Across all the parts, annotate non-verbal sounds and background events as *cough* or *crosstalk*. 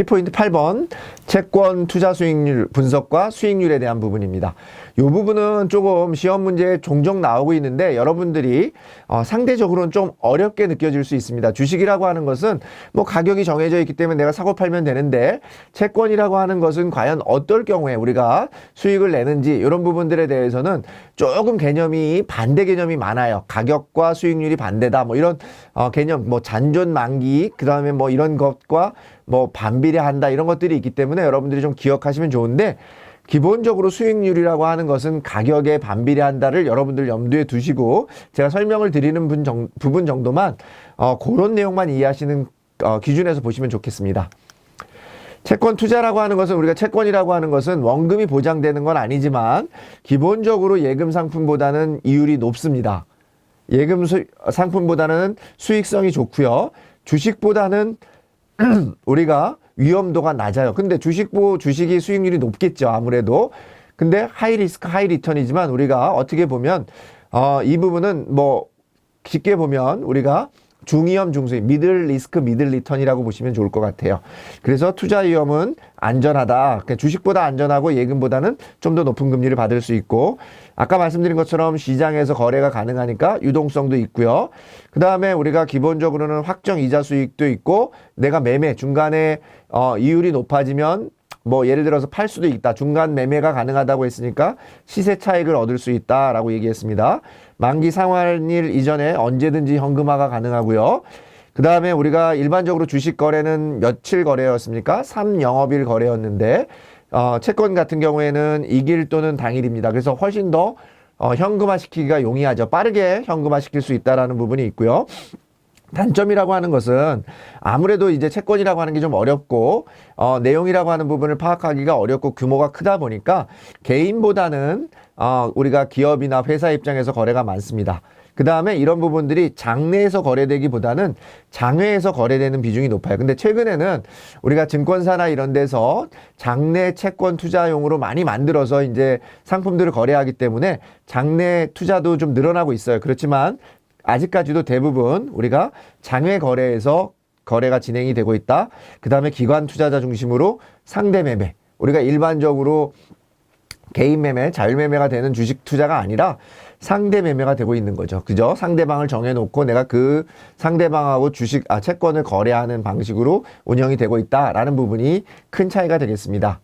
키포인트 8번 채권 투자 수익률 분석과 수익률에 대한 부분입니다. 이 부분은 조금 시험 문제에 종종 나오고 있는데 여러분들이 어, 상대적으로는 좀 어렵게 느껴질 수 있습니다. 주식이라고 하는 것은 뭐 가격이 정해져 있기 때문에 내가 사고 팔면 되는데 채권이라고 하는 것은 과연 어떨 경우에 우리가 수익을 내는지 이런 부분들에 대해서는 조금 개념이 반대 개념이 많아요. 가격과 수익률이 반대다. 뭐 이런 어, 개념, 뭐 잔존 만기, 그 다음에 뭐 이런 것과 뭐 반비례한다 이런 것들이 있기 때문에 여러분들이 좀 기억하시면 좋은데 기본적으로 수익률이라고 하는 것은 가격에 반비례한다를 여러분들 염두에 두시고 제가 설명을 드리는 분 정, 부분 정도만 어, 그런 내용만 이해하시는 어, 기준에서 보시면 좋겠습니다. 채권 투자라고 하는 것은 우리가 채권이라고 하는 것은 원금이 보장되는 건 아니지만 기본적으로 예금 상품보다는 이율이 높습니다. 예금 수, 상품보다는 수익성이 좋고요. 주식보다는 *clears throat* 우리가 위험도가 낮아요. 근데 주식보 주식이 수익률이 높겠죠. 아무래도. 근데 하이 리스크 하이 리턴이지만 우리가 어떻게 보면 어, 이 부분은 뭐 쉽게 보면 우리가 중위험 중수익 미들 리스크 미들 리턴이라고 보시면 좋을 것 같아요. 그래서 투자 위험은 안전하다. 그러니까 주식보다 안전하고 예금보다는 좀 더 높은 금리를 받을 수 있고 아까 말씀드린 것처럼 시장에서 거래가 가능하니까 유동성도 있고요. 그 다음에 우리가 기본적으로는 확정 이자 수익도 있고 내가 매매 중간에 어, 이율이 높아지면 뭐 예를 들어서 팔 수도 있다. 중간 매매가 가능하다고 했으니까 시세 차익을 얻을 수 있다라고 얘기했습니다. 만기 상환일 이전에 언제든지 현금화가 가능하고요. 그 다음에 우리가 일반적으로 주식 거래는 며칠 거래였습니까? 3영업일 거래였는데 어, 채권 같은 경우에는 이길 또는 당일입니다. 그래서 훨씬 더 어, 현금화 시키기가 용이하죠. 빠르게 현금화 시킬 수 있다라는 부분이 있고요. 단점이라고 하는 것은 아무래도 이제 채권이라고 하는 게 좀 어렵고 어, 내용이라고 하는 부분을 파악하기가 어렵고 규모가 크다 보니까 개인보다는 어, 우리가 기업이나 회사 입장에서 거래가 많습니다. 그 다음에 이런 부분들이 장내에서 거래되기보다는 장외에서 거래되는 비중이 높아요. 근데 최근에는 우리가 증권사나 이런 데서 장내 채권 투자용으로 많이 만들어서 이제 상품들을 거래하기 때문에 장내 투자도 좀 늘어나고 있어요. 그렇지만 아직까지도 대부분 우리가 장외 거래에서 거래가 진행이 되고 있다. 그 다음에 기관 투자자 중심으로 상대 매매. 우리가 일반적으로 개인 매매, 자율 매매가 되는 주식 투자가 아니라 상대 매매가 되고 있는 거죠. 그죠? 상대방을 정해놓고 내가 그 상대방하고 주식, 아, 채권을 거래하는 방식으로 운영이 되고 있다라는 부분이 큰 차이가 되겠습니다.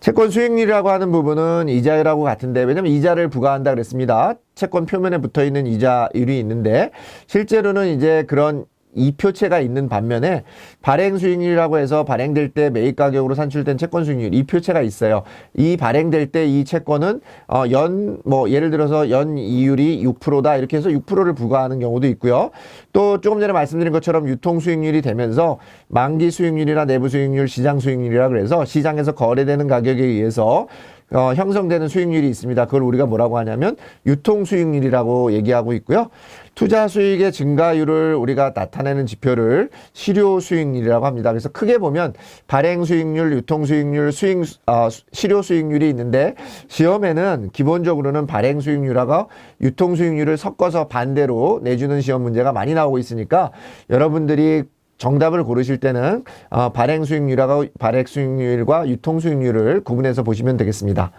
채권 수익률이라고 하는 부분은 이자율하고 같은데 왜냐면 이자를 부과한다 그랬습니다. 채권 표면에 붙어 있는 이자율이 있는데 실제로는 이제 그런 이표체가 있는 반면에 발행 수익률이라고 해서 발행될 때 매입 가격으로 산출된 채권 수익률 이표체가 있어요. 이 발행될 때 이 채권은 어 연 뭐 예를 들어서 연 이율이 6%다 이렇게 해서 6%를 부과하는 경우도 있고요. 또 조금 전에 말씀드린 것처럼 유통 수익률이 되면서 만기 수익률이나 내부 수익률, 시장 수익률이라 그래서 시장에서 거래되는 가격에 의해서 어, 형성되는 수익률이 있습니다. 그걸 우리가 뭐라고 하냐면 유통 수익률이라고 얘기하고 있고요. 투자 수익의 증가율을 우리가 나타내는 지표를 실효 수익률이라고 합니다. 그래서 크게 보면 발행 수익률, 유통 수익률, 수익 어, 실효 수익률이 있는데 시험에는 기본적으로는 발행 수익률하고 유통 수익률을 섞어서 반대로 내주는 시험 문제가 많이 나오고 있으니까 여러분들이 정답을 고르실 때는 어, 발행 수익률하고 발행 수익률과 유통 수익률을 구분해서 보시면 되겠습니다.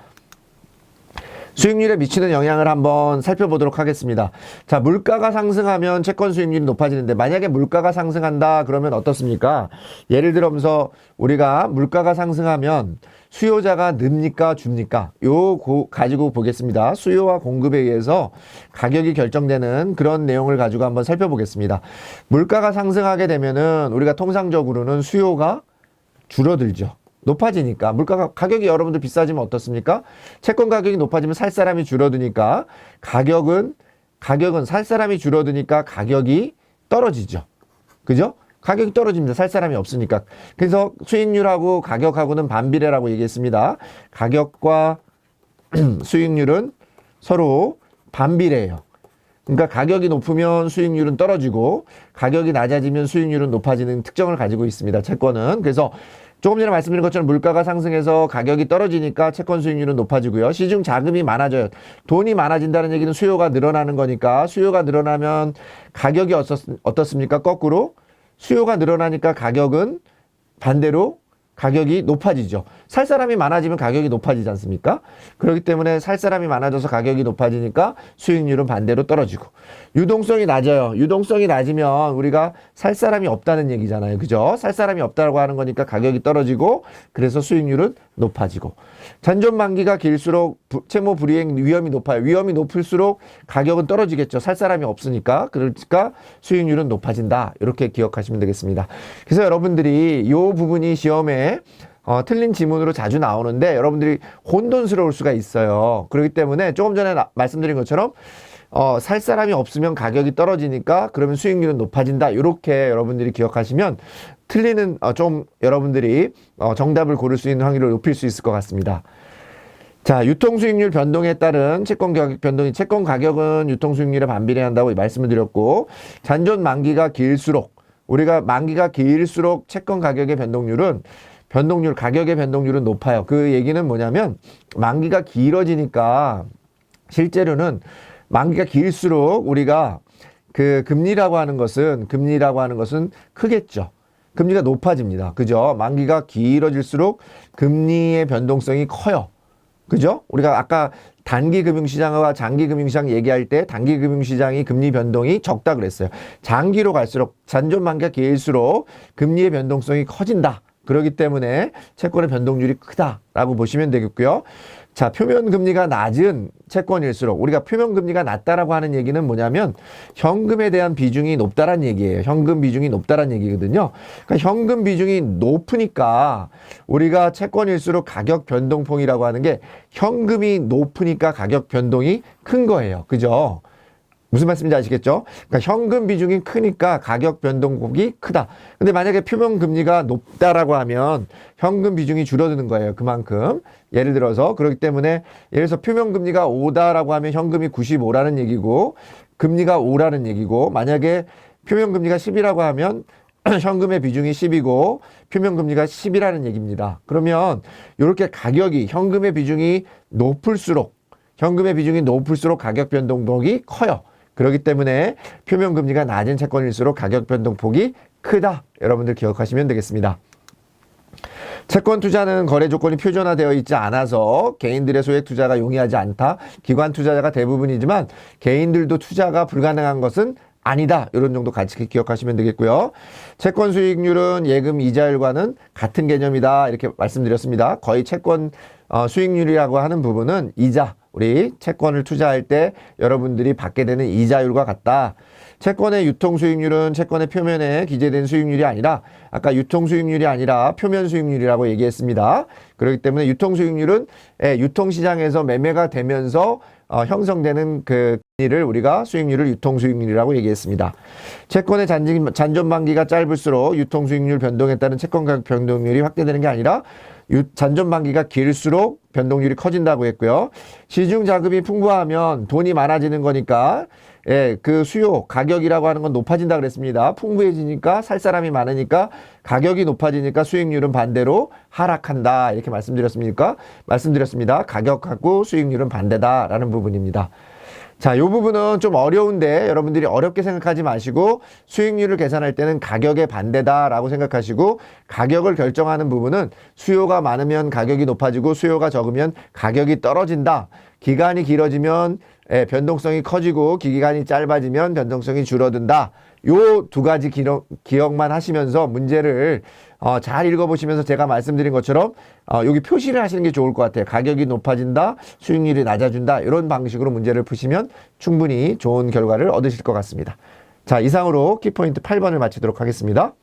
수익률에 미치는 영향을 한번 살펴보도록 하겠습니다. 자, 물가가 상승하면 채권 수익률이 높아지는데 만약에 물가가 상승한다 그러면 어떻습니까? 예를 들어서 우리가 물가가 상승하면 수요자가 늡니까 줍니까? 요 고, 가지고 보겠습니다. 수요와 공급에 의해서 가격이 결정되는 그런 내용을 가지고 한번 살펴보겠습니다. 물가가 상승하게 되면은 우리가 통상적으로는 수요가 줄어들죠. 높아지니까 물가가 가격이 여러분들 비싸지면 어떻습니까? 채권 가격이 높아지면 살 사람이 줄어드니까 가격은 가격은 살 사람이 줄어드니까 가격이 떨어지죠. 그죠? 가격이 떨어집니다. 살 사람이 없으니까. 그래서 수익률하고 가격하고는 반비례라고 얘기했습니다. 가격과 *clears throat* 수익률은 서로 반비례예요. 그러니까 가격이 높으면 수익률은 떨어지고 가격이 낮아지면 수익률은 높아지는 특징을 가지고 있습니다. 채권은. 그래서 조금 전에 말씀드린 것처럼 물가가 상승해서 가격이 떨어지니까 채권 수익률은 높아지고요. 시중 자금이 많아져요. 돈이 많아진다는 얘기는 수요가 늘어나는 거니까 수요가 늘어나면 가격이 어떻, 어떻습니까? 거꾸로 수요가 늘어나니까 가격은 반대로 가격이 높아지죠. 살 사람이 많아지면 가격이 높아지지 않습니까? 그렇기 때문에 살 사람이 많아져서 가격이 높아지니까 수익률은 반대로 떨어지고 유동성이 낮아요. 유동성이 낮으면 우리가 살 사람이 없다는 얘기잖아요. 그죠? 살 사람이 없다고 하는 거니까 가격이 떨어지고 그래서 수익률은 높아지고 잔존 만기가 길수록 부- 채무 불이행 위험이 높아요. 위험이 높을수록 가격은 떨어지겠죠. 살 사람이 없으니까. 그러니까 수익률은 높아진다. 이렇게 기억하시면 되겠습니다. 그래서 여러분들이 이 부분이 시험에 어, 틀린 지문으로 자주 나오는데 여러분들이 혼돈스러울 수가 있어요. 그렇기 때문에 조금 전에 나- 말씀드린 것처럼 어, 살 사람이 없으면 가격이 떨어지니까 그러면 수익률은 높아진다. 이렇게 여러분들이 기억하시면 틀리는 어, 좀 여러분들이 어, 정답을 고를 수 있는 확률을 높일 수 있을 것 같습니다. 자, 유통 수익률 변동에 따른 채권 가격 변동이 채권 가격은 유통 수익률에 반비례한다고 말씀을 드렸고 잔존 만기가 길수록 우리가 만기가 길수록 채권 가격의 변동률은 변동률 가격의 변동률은 높아요. 그 얘기는 뭐냐면 만기가 길어지니까 실제로는 만기가 길수록 우리가 그 금리라고 하는 것은 금리라고 하는 것은 크겠죠. 금리가 높아집니다. 그죠? 만기가 길어질수록 금리의 변동성이 커요. 그죠? 우리가 아까 단기 금융시장과 장기 금융시장 얘기할 때 단기 금융시장이 금리 변동이 적다 그랬어요. 장기로 갈수록 잔존 만기가 길수록 금리의 변동성이 커진다. 그렇기 때문에 채권의 변동률이 크다라고 보시면 되겠고요. 자, 표면 금리가 낮은 채권일수록 우리가 표면 금리가 낮다라고 하는 얘기는 뭐냐면 현금에 대한 비중이 높다란 얘기예요. 현금 비중이 높다란 얘기거든요. 그러니까 현금 비중이 높으니까 우리가 채권일수록 가격 변동폭이라고 하는 게 현금이 높으니까 가격 변동이 큰 거예요. 그죠? 무슨 말씀인지 아시겠죠? 그러니까 현금 비중이 크니까 가격 변동폭이 크다. 근데 만약에 표면 금리가 높다라고 하면 현금 비중이 줄어드는 거예요. 그만큼. 예를 들어서 그렇기 때문에 예를 들어서 표면 금리가 5다라고 하면 현금이 95라는 얘기고 금리가 5라는 얘기고 만약에 표면 금리가 10이라고 하면 *clears throat* 현금의 비중이 10이고 표면 금리가 10이라는 얘기입니다. 그러면 이렇게 가격이 현금의 비중이 높을수록 현금의 비중이 높을수록 가격 변동폭이 커요. 그렇기 때문에 표면 금리가 낮은 채권일수록 가격 변동폭이 크다. 여러분들 기억하시면 되겠습니다. 채권 투자는 거래 조건이 표준화되어 있지 않아서 개인들의 소액 투자가 용이하지 않다. 기관 투자자가 대부분이지만 개인들도 투자가 불가능한 것은 아니다. 이런 정도 같이 기억하시면 되겠고요. 채권 수익률은 예금 이자율과는 같은 개념이다. 이렇게 말씀드렸습니다. 거의 채권 어, 수익률이라고 하는 부분은 이자, 우리 채권을 투자할 때 여러분들이 받게 되는 이자율과 같다. 채권의 유통 수익률은 채권의 표면에 기재된 수익률이 아니라 아까 유통 수익률이 아니라 표면 수익률이라고 얘기했습니다. 그렇기 때문에 유통 수익률은 예, 유통 시장에서 매매가 되면서 어, 형성되는 그 금리를 우리가 수익률을 유통 수익률이라고 얘기했습니다. 채권의 잔진, 잔존 만기가 짧을수록 유통 수익률 변동에 따른 채권 가격 변동률이 확대되는 게 아니라 유, 잔존 만기가 길수록 변동률이 커진다고 했고요. 시중 자금이 풍부하면 돈이 많아지는 거니까 예, 그 수요, 가격이라고 하는 건 높아진다 그랬습니다. 풍부해지니까 살 사람이 많으니까 가격이 높아지니까 수익률은 반대로 하락한다. 이렇게 말씀드렸습니까? 말씀드렸습니다. 가격하고 수익률은 반대다라는 부분입니다. 자, 요 부분은 좀 어려운데 여러분들이 어렵게 생각하지 마시고 수익률을 계산할 때는 가격의 반대다라고 생각하시고 가격을 결정하는 부분은 수요가 많으면 가격이 높아지고 수요가 적으면 가격이 떨어진다. 기간이 길어지면 예, 변동성이 커지고 기간이 짧아지면 변동성이 줄어든다. 요 두 가지 기록, 기억만 하시면서 문제를 어, 잘 읽어보시면서 제가 말씀드린 것처럼 어, 여기 표시를 하시는 게 좋을 것 같아요. 가격이 높아진다, 수익률이 낮아진다 이런 방식으로 문제를 푸시면 충분히 좋은 결과를 얻으실 것 같습니다. 자 이상으로 키포인트 8번을 마치도록 하겠습니다.